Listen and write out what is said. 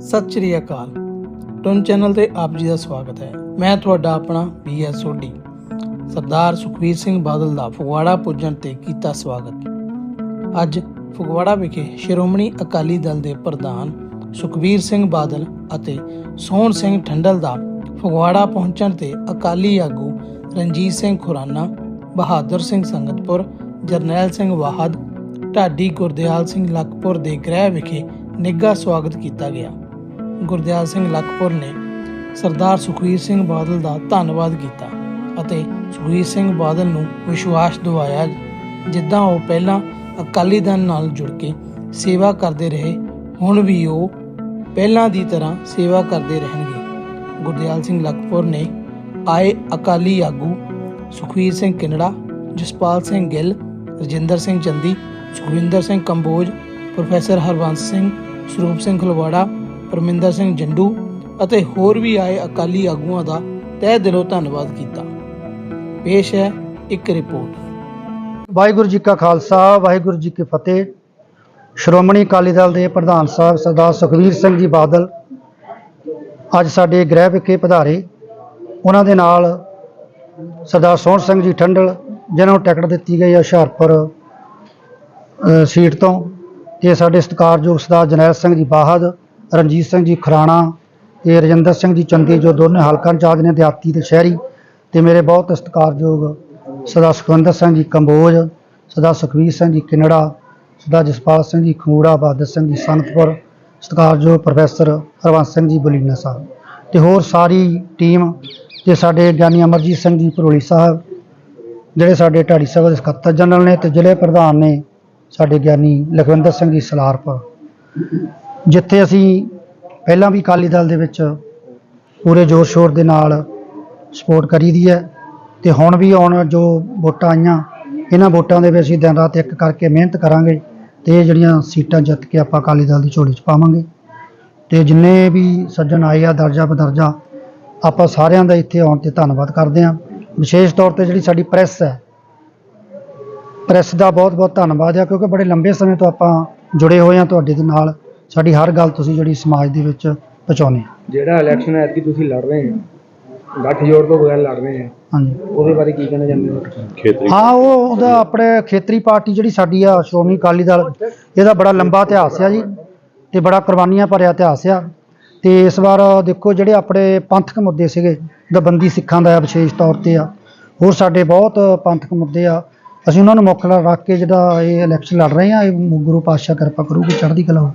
ਸਤਿ ਸ਼੍ਰੀ ਅਕਾਲ। ਟੁਨ ਚੈਨਲ ਤੇ ਆਪ ਜੀ ਦਾ ਸਵਾਗਤ ਹੈ। ਮੈਂ ਤੁਹਾਡਾ ਆਪਣਾ ਬੀਐਸ ਸੋਢੀ ਸਰਦਾਰ ਸੁਖਬੀਰ ਸਿੰਘ ਬਾਦਲ ਦਾ ਫਗਵਾੜਾ ਪੁੱਜਣ ਤੇ ਕੀਤਾ ਸਵਾਗਤ। ਅੱਜ ਫਗਵਾੜਾ ਵਿਖੇ ਸ਼੍ਰੋਮਣੀ ਅਕਾਲੀ ਦਲ ਦੇ ਪ੍ਰਧਾਨ ਸੁਖਬੀਰ ਸਿੰਘ ਬਾਦਲ ਅਤੇ ਸੋਹਣ ਸਿੰਘ ਠੰਡਲ ਦਾ ਫਗਵਾੜਾ ਪਹੁੰਚਣ ਤੇ ਅਕਾਲੀ ਆਗੂ ਰਣਜੀਤ ਸਿੰਘ ਖੁਰਾਨਾ, ਬਹਾਦਰ ਸਿੰਘ ਸੰਗਤਪੁਰ, ਜਰਨੈਲ ਸਿੰਘ ਵਾਹਦ, ਢਾਡੀ ਗੁਰਦਿਆਲ ਸਿੰਘ ਲਖਪੁਰ ਦੇ ਗ੍ਰਹਿ ਵਿਖੇ ਨਿੱਘਾ ਸਵਾਗਤ ਕੀਤਾ ਗਿਆ। ਗੁਰਦਿਆਲ ਸਿੰਘ ਲੱਖਪੁਰ ਨੇ ਸਰਦਾਰ ਸੁਖਬੀਰ ਸਿੰਘ ਬਾਦਲ ਦਾ ਧੰਨਵਾਦ ਕੀਤਾ ਅਤੇ ਸੁਖਬੀਰ ਸਿੰਘ ਬਾਦਲ ਨੂੰ ਵਿਸ਼ਵਾਸ ਦਿਵਾਇਆ, ਜਿੱਦਾਂ ਉਹ ਪਹਿਲਾਂ ਅਕਾਲੀ ਦਲ ਨਾਲ ਜੁੜ ਕੇ ਸੇਵਾ ਕਰਦੇ ਰਹੇ, ਹੁਣ ਵੀ ਉਹ ਪਹਿਲਾਂ ਦੀ ਤਰ੍ਹਾਂ ਸੇਵਾ ਕਰਦੇ ਰਹਿਣਗੇ। ਗੁਰਦਿਆਲ ਸਿੰਘ ਲਖਪੁਰ ਨੇ ਆਏ ਅਕਾਲੀ ਆਗੂ ਸੁਖਬੀਰ ਸਿੰਘ ਕਿਨੜਾ, ਜਸਪਾਲ ਸਿੰਘ ਗਿੱਲ, ਰਜਿੰਦਰ ਸਿੰਘ ਚੰਦੀ, ਸੁਖਵਿੰਦਰ ਸਿੰਘ ਕੰਬੋਜ, ਪ੍ਰੋਫੈਸਰ ਹਰਵੰਸ ਸਿੰਘ, ਸਰੂਪ ਸਿੰਘ ਖਲਵਾੜਾ ਪਰਮਿੰਦਰ ਸਿੰਘ ਜੰਡੂ ਅਤੇ ਹੋਰ ਵੀ ਆਏ ਅਕਾਲੀ ਆਗੂਆਂ ਦਾ ਤਹਿ ਦਿਲੋਂ ਧੰਨਵਾਦ ਕੀਤਾ। ਪੇਸ਼ ਹੈ ਇੱਕ ਰਿਪੋਰਟ। ਵਾਹਿਗੁਰੂ ਜੀ ਕਾ ਖਾਲਸਾ, ਵਾਹਿਗੁਰੂ ਜੀ ਕੀ ਫਤਿਹ। ਸ਼੍ਰੋਮਣੀ ਅਕਾਲੀ ਦਲ ਦੇ ਪ੍ਰਧਾਨ ਸਾਹਿਬ ਸਰਦਾਰ ਸੁਖਵੀਰ ਸਿੰਘ ਜੀ ਬਾਦਲ ਅੱਜ ਸਾਡੇ ਗ੍ਰਹਿ ਵਿਖੇ ਪਧਾਰੇ। ਉਹਨਾਂ ਦੇ ਨਾਲ ਸਰਦਾਰ ਸੋਹਣ ਸਿੰਘ ਜੀ ਠੰਡਲ, ਜਿਨ੍ਹਾਂ ਨੂੰ ਟਿਕਟ ਦਿੱਤੀ ਗਈ ਹੈ ਹੁਸ਼ਿਆਰਪੁਰ ਸੀਟ ਤੋਂ। ਤੇ ਸਾਡੇ ਸਤਿਕਾਰਯੋਗ ਸਰਦਾਰ ਜਰਨੈਲ ਸਿੰਘ ਜੀ ਬਾਹਦ ਰਣਜੀਤ ਸਿੰਘ ਜੀ ਖਰਾਣਾ ਤੇ ਰਜਿੰਦਰ ਸਿੰਘ ਜੀ ਚੰਦੀ ਜੋ ਦੋਨੇ ਹਲਕਾ ਇੰਚਾਰਜ ਨੇ ਦਿਹਾਤੀ ਤੇ ਸ਼ਹਿਰੀ ਤੇ ਮੇਰੇ ਬਹੁਤ ਸਤਿਕਾਰਯੋਗ ਸਰਦਾਰ ਸੁਖਵਿੰਦਰ ਸਿੰਘ ਜੀ ਕੰਬੋਜ ਸਰਦਾਰ ਸੁਖਵੀਰ ਸਿੰਘ ਜੀ ਕਿਨੜਾ ਸਰਦਾਰ ਜਸਪਾਲ ਸਿੰਘ ਜੀ ਖੂੜਾ ਬਹਾਦਰ ਸਿੰਘ ਜੀ ਸੰਤਪੁਰ ਸਤਿਕਾਰਯੋਗ ਪ੍ਰੋਫੈਸਰ ਹਰਵੰਸ ਸਿੰਘ ਜੀ ਬਲੀਨਾ ਸਾਹਿਬ ਤੇ ਹੋਰ ਸਾਰੀ ਟੀਮ ਤੇ ਸਾਡੇ ਗਿਆਨੀ ਅਮਰਜੀਤ ਸਿੰਘ ਜੀ ਭਰੋਲੀ ਸਾਹਿਬ, ਜਿਹੜੇ ਸਾਡੇ ਢਾੜੀ ਸਾਹਿਬ ਦੇ ਸਕੱਤਰ ਜਨਰਲ ਨੇ ਤੇ ਜ਼ਿਲ੍ਹੇ ਪ੍ਰਧਾਨ ਨੇ ਸਾਡੇ ਗਿਆਨੀ ਲਖਵਿੰਦਰ ਸਿੰਘ ਜੀ ਸਲਾਰਪੁਰ। ਜਿੱਥੇ ਅਸੀਂ ਪਹਿਲਾਂ ਵੀ ਅਕਾਲੀ ਦਲ ਦੇ ਵਿੱਚ ਪੂਰੇ ਜ਼ੋਰ ਸ਼ੋਰ ਦੇ ਨਾਲ ਸਪੋਰਟ ਕਰੀ ਦੀ ਹੈ ਤੇ ਹੁਣ ਵੀ ਆਉਣ ਜੋ ਵੋਟਾਂ ਆਈਆਂ, ਇਹਨਾਂ ਵੋਟਾਂ ਦੇ ਵਿੱਚ ਅਸੀਂ ਦਿਨ ਰਾਤ ਇੱਕ ਕਰਕੇ ਮਿਹਨਤ ਕਰਾਂਗੇ ਤੇ ਇਹ ਜਿਹੜੀਆਂ ਸੀਟਾਂ ਜਿੱਤ ਕੇ ਆਪਾਂ ਅਕਾਲੀ ਦਲ ਦੀ ਝੋਲੀ 'ਚ ਪਾਵਾਂਗੇ। ਤੇ ਜਿੰਨੇ ਵੀ ਸੱਜਣ ਆਏ ਆ, ਦਰਜਾ ਬਦਰਜਾ, ਆਪਾਂ ਸਾਰਿਆਂ ਦਾ ਇੱਥੇ ਆਉਣ ਤੇ ਧੰਨਵਾਦ ਕਰਦੇ ਹਾਂ। ਵਿਸ਼ੇਸ਼ ਤੌਰ ਤੇ ਜਿਹੜੀ ਸਾਡੀ ਪ੍ਰੈਸ ਹੈ, ਪ੍ਰੈਸ ਦਾ ਬਹੁਤ ਬਹੁਤ ਧੰਨਵਾਦ ਆ, ਕਿਉਂਕਿ ਬੜੇ ਲੰਬੇ ਸਮੇਂ ਤੋਂ ਆਪਾਂ ਜੁੜੇ ਹੋਏ ਹਾਂ ਤੁਹਾਡੇ ਦੇ ਨਾਲ। ਸਾਡੀ ਹਰ ਗੱਲ ਤੁਸੀਂ ਜਿਹੜੀ ਸਮਾਜ ਦੇ ਵਿੱਚ ਪਹੁੰਚਾਉਂਦੇ ਆ ਜਿਹੜਾ ਇਲੈਕਸ਼ਨ ਐਤਕੀ ਤੁਸੀਂ ਲੜ ਰਹੇ ਹੋ। ਗੱਠਜੋੜ ਤੋਂ ਬਗੈਰ ਲੜ ਰਹੇ ਹੋ। ਹਾਂਜੀ। ਉਹਦੇ ਬਾਰੇ ਕੀ ਕਹਿਣਾ ਚਾਹੁੰਦੇ ਹੋ? ਹਾਂ ਉਹ ਉਹਦਾ ਆਪਣੇ ਖੇਤਰੀ ਪਾਰਟੀ ਜਿਹੜੀ ਸਾਡੀ ਆ ਸ਼੍ਰੋਮਣੀ ਅਕਾਲੀ ਦਲ ਇਹਦਾ ਬੜਾ ਲੰਬਾ ਇਤਿਹਾਸ ਆ ਜੀ ਤੇ ਬੜਾ ਕੁਰਬਾਨੀਆਂ ਭਰਿਆ ਇਤਿਹਾਸ ਆ। ਤੇ ਇਸ ਵਾਰ ਦੇਖੋ ਜਿਹੜੇ ਆਪਣੇ ਪੰਥਕ ਮੁੱਦੇ ਸੀਗੇ ਦਬੰਦੀ ਸਿੱਖਾਂ ਦਾ ਆ ਵਿਸ਼ੇਸ਼ ਤੌਰ ਤੇ ਆ ਹੋਰ ਸਾਡੇ ਬਹੁਤ ਪੰਥਕ ਮੁੱਦੇ ਆ। ਅਸੀਂ ਉਹਨਾਂ ਨੂੰ ਮੁੱਖ ਰੱਖ ਕੇ ਜਿਹੜਾ ਇਹ ਇਲੈਕਸ਼ਨ ਲੜ ਰਹੇ ਆ ਇਹ ਗੁਰੂ ਪਾਤਸ਼ਾਹ ਕਿਰਪਾ ਕਰੂਗੀ ਚੜ੍ਹਦੀ ਕਲਾ